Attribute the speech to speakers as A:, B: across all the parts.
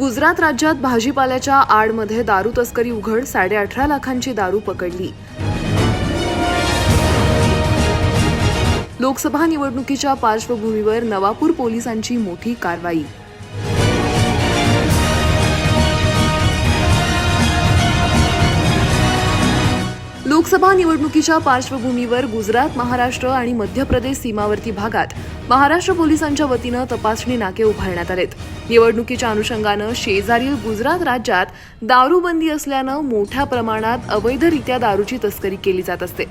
A: गुजरात राज्यात भाजीपाल्याच्या आडमध्ये दारू तस्करी उघड साडेअठरा लाखांची दारू पकडली. लोकसभा निवडणुकीच्या पार्श्वभूमीवर नवापूर पोलिसांची मोठी कारवाई लोकसभा निवडणुकीच्या पार्श्वभूमीवर गुजरात महाराष्ट्र आणि मध्य प्रदेश सीमावर्ती भागात महाराष्ट्र पोलिसांच्या वतीनं तपासणी नाके उभारण्यात आलेत. निवडणुकीच्या अनुषंगानं शेजारील गुजरात राज्यात दारूबंदी असल्यानं मोठ्या प्रमाणात अवैधरित्या दारूची तस्करी केली जात असते.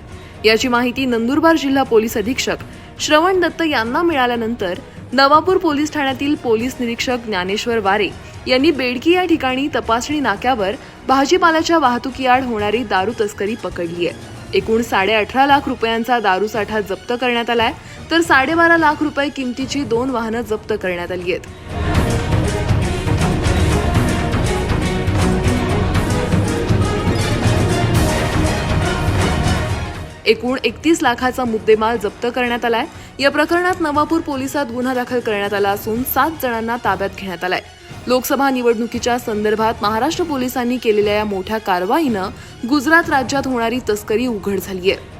A: याची माहिती नंदुरबार जिल्हा पोलीस अधीक्षक श्रवण दत्त यांना मिळाल्यानंतर नवापूर पोलीस ठाण्यातील पोलीस निरीक्षक ज्ञानेश्वर वारे यांनी बेडकी या ठिकाणी तपासणी नाक्यावर भाजीपाल्याच्या वाहतुकीआड होणारी दारू तस्करी पकडली आहे. एकूण साडे अठरा लाख रुपयांचा दारूसाठा जप्त करण्यात आलाय तर साडेबारा लाख रुपये किमतीची दोन वाहनं जप्त करण्यात आली आहेत. एकूण एकतीस लाखाचा मुद्देमाल जप्त करण्यात आलाय. या प्रकरणात नवापूर पोलिसात गुन्हा दाखल करण्यात आला असून सात जणांना ताब्यात घेण्यात आलाय. लोकसभा निवडणुकीच्या संदर्भात महाराष्ट्र पोलिसांनी केलेल्या या मोठ्या कारवाईनं गुजरात राज्यात होणारी तस्करी उघड झाली आहे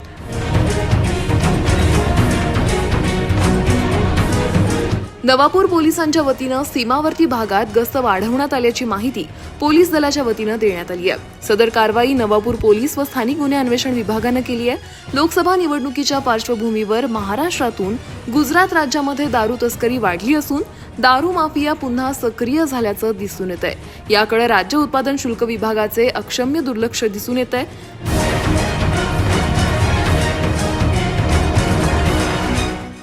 A: नवापूर पोलिसांच्या वतीनं सीमावर्ती भागात गस्त वाढवण्यात आल्याची माहिती पोलीस दलाच्या वतीनं देण्यात आली आहे. सदर कारवाई नवापूर पोलीस व स्थानिक गुन्हे अन्वेषण विभागानं केली आहे. लोकसभा निवडणुकीच्या पार्श्वभूमीवर महाराष्ट्रातून गुजरात राज्यामध्ये दारू तस्करी वाढली असून दारू माफिया पुन्हा सक्रिय झाल्याचं दिसून येत आहे याकडे राज्य उत्पादन शुल्क विभागाचे अक्षम्य दुर्लक्ष दिसून येत आहे